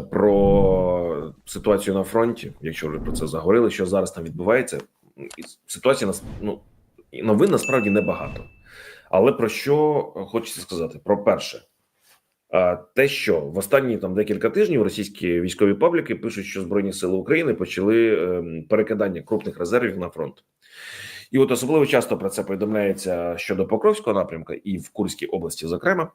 про ситуацію на фронті, якщо вже про це заговорили, що зараз там відбувається. Ситуація нас- ну, новин насправді небагато. Але про що хочеться сказати? Про перше, те, що в останні там декілька тижнів російські військові пабліки пишуть, що Збройні сили України почали ем, перекидання крупних резервів на фронт. І от особливо часто про це повідомляється щодо Покровського напрямка і в Курській області, зокрема,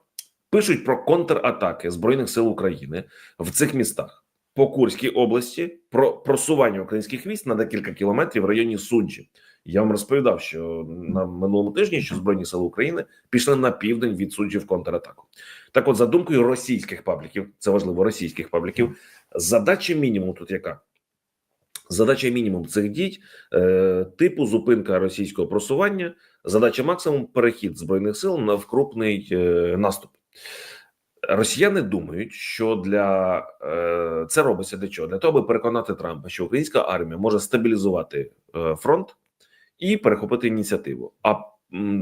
пишуть про контратаки Збройних сил України в цих містах. По Курській області про просування українських військ на декілька кілометрів в районі Суджі. Я вам розповідав, що на минулому тижні що Збройні сили України пішли на південь від Суджі в контратаку. Так, от, за думкою російських пабліків, це важливо, російських пабліків, задача мінімум тут яка? Задача мінімум цих дій е, типу зупинка російського просування, задача максимум перехід збройних сил на в крупний е, наступ. Росіяни думають, що для е, це робиться для чого? Для того, аби переконати Трампа, що українська армія може стабілізувати е, фронт і перехопити ініціативу. А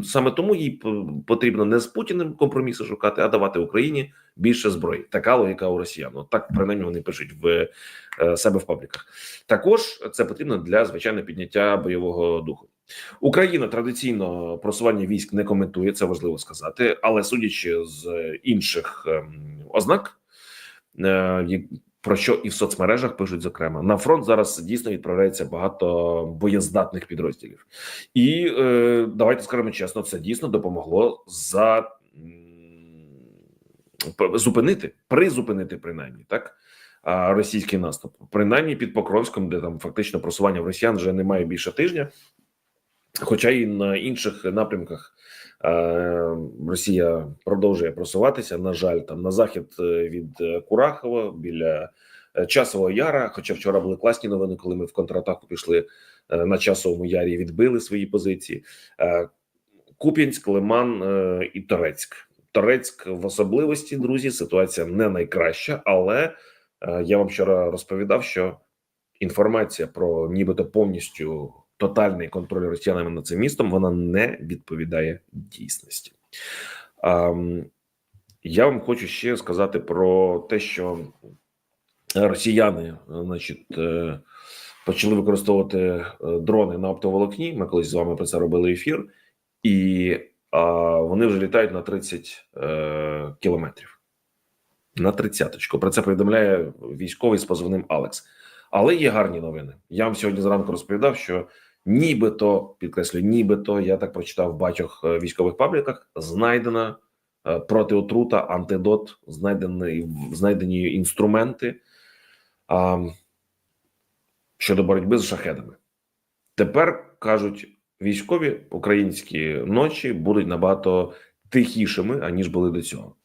саме тому їй потрібно не з Путіним компроміси шукати, а давати Україні більше зброї. Така логіка у росіян. От Так принаймні вони пишуть в е, себе в пабліках. Також це потрібно для звичайно підняття бойового духу. Україна традиційно просування військ не коментує, це важливо сказати, але судячи з інших ем, ознак, е, про що і в соцмережах пишуть, зокрема, на фронт зараз дійсно відправляється багато боєздатних підрозділів, і е, давайте скажемо чесно, це дійсно допомогло за зупинити, призупинити принаймні так. Російський наступ, принаймні під Покровськом, де там фактично просування в росіян вже немає більше тижня. Хоча і на інших напрямках е, Росія продовжує просуватися. На жаль, там на захід е, від е, Курахова біля Часового Яра. Хоча вчора були класні новини, коли ми в контратаку пішли на часовому ярі, і відбили свої позиції. Куп'янськ, Лиман і Торецьк. Торецьк в особливості, друзі, ситуація не найкраща, але я вам вчора розповідав, що інформація про нібито повністю тотальний контроль росіянами над цим містом вона не відповідає дійсності. Ем, я вам хочу ще сказати про те, що росіяни, значить, е, почали використовувати е, дрони на оптоволокні. Ми колись з вами про це робили ефір, і а, вони вже літають на 30 е, кілометрів. На тридцяточку. Про це повідомляє військовий з позивним Алекс. Але є гарні новини. Я вам сьогодні зранку розповідав, що нібито підкреслюю, нібито я так прочитав в багатьох е, військових пабліках. Знайдена е, протиотрута, антидот, знайдені знайдені інструменти а, щодо боротьби з шахедами. Тепер кажуть військові українські ночі будуть набагато тихішими аніж були до цього.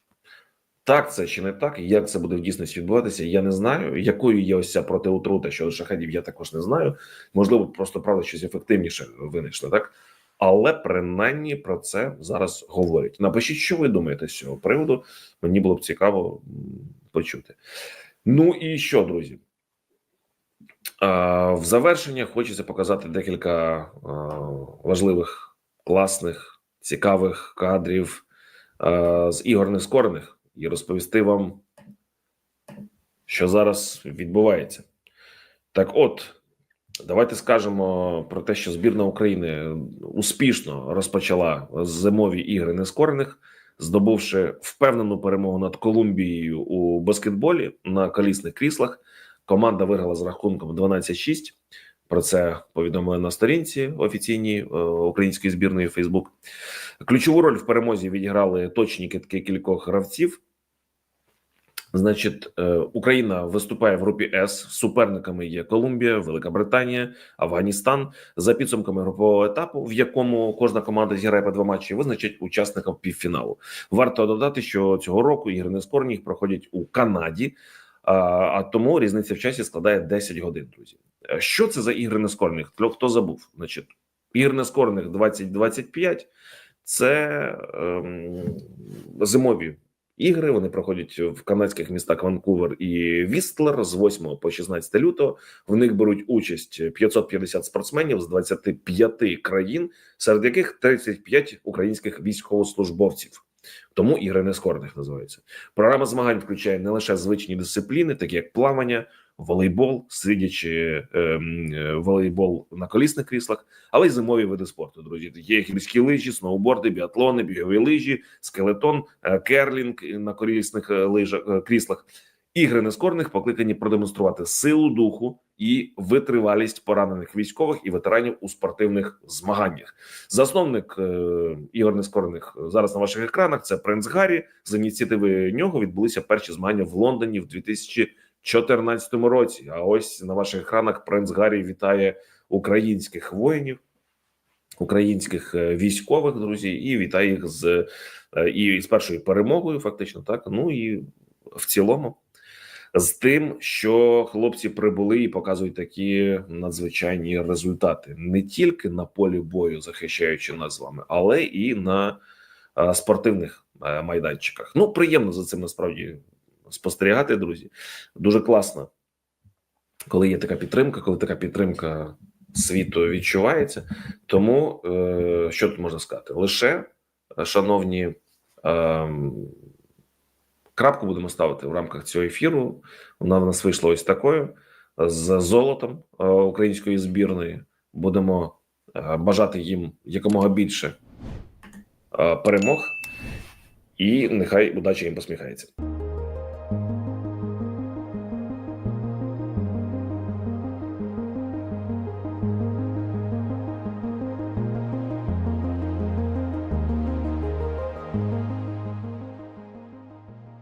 Так, це чи не так, як це буде в дійсності відбуватися, я не знаю. Якою є ось ця протиотрута щодо шахедів, я також не знаю. Можливо, просто правда щось ефективніше винайшли, так? Але принаймні про це зараз говорять. Напишіть, що ви думаєте з цього приводу. Мені було б цікаво почути. Ну і що, друзі? В завершення хочеться показати декілька важливих, класних, цікавих кадрів з ігор нескорених і розповісти вам, що зараз відбувається. Так, от, давайте скажемо про те, що збірна України успішно розпочала зимові ігри нескорених, здобувши впевнену перемогу над Колумбією у баскетболі на колісних кріслах. Команда виграла з рахунком 12-6. Про це повідомили на сторінці офіційній е, української збірної Фейсбук. Ключову роль в перемозі відіграли точні китки кількох гравців. Значить, е, Україна виступає в групі С. Суперниками є Колумбія, Велика Британія, Афганістан. За підсумками групового етапу, в якому кожна команда зіграє по два матчі, визначать учасників півфіналу. Варто додати, що цього року ігри нескорені їх проходять у Канаді, а, тому різниця в часі складає 10 годин. Друзі, що це за ігри нескорених? Хто, хто забув? Значить, ігри нескорених 2025 – це ем, зимові ігри. Вони проходять в канадських містах Ванкувер і Вістлер з 8 по 16 лютого. В них беруть участь 550 спортсменів з 25 країн, серед яких 35 українських військовослужбовців. Тому ігри нескорених називаються. Програма змагань включає не лише звичні дисципліни, такі як плавання, волейбол, сидячи ем, е, волейбол на колісних кріслах, але й зимові види спорту. Друзі, як гірські лижі, сноуборди, біатлони, бігові лижі, скелетон, е, керлінг на колісних е, лижах кріслах. Ігри нескорених покликані продемонструвати силу духу і витривалість поранених військових і ветеранів у спортивних змаганнях. Засновник е, ігор нескорених зараз на ваших екранах це принц Гаррі. За ініціативи нього відбулися перші змагання в Лондоні в 2014 році. А ось на ваших екранах принц Гаррі вітає українських воїнів, українських е, військових друзі, і вітає їх з е, і з першою перемогою, фактично, так ну і в цілому. З тим, що хлопці прибули і показують такі надзвичайні результати не тільки на полі бою, захищаючи нас з вами, але і на е, спортивних майданчиках. Ну приємно за цим насправді спостерігати, друзі. Дуже класно, коли є така підтримка, коли така підтримка світу відчувається. Тому е, що тут можна сказати? Лише, е, шановні. Е, Крапку будемо ставити в рамках цього ефіру. Вона в нас вийшла ось такою з золотом е, української збірної. Будемо е, бажати їм якомога більше перемог, і нехай удача їм посміхається.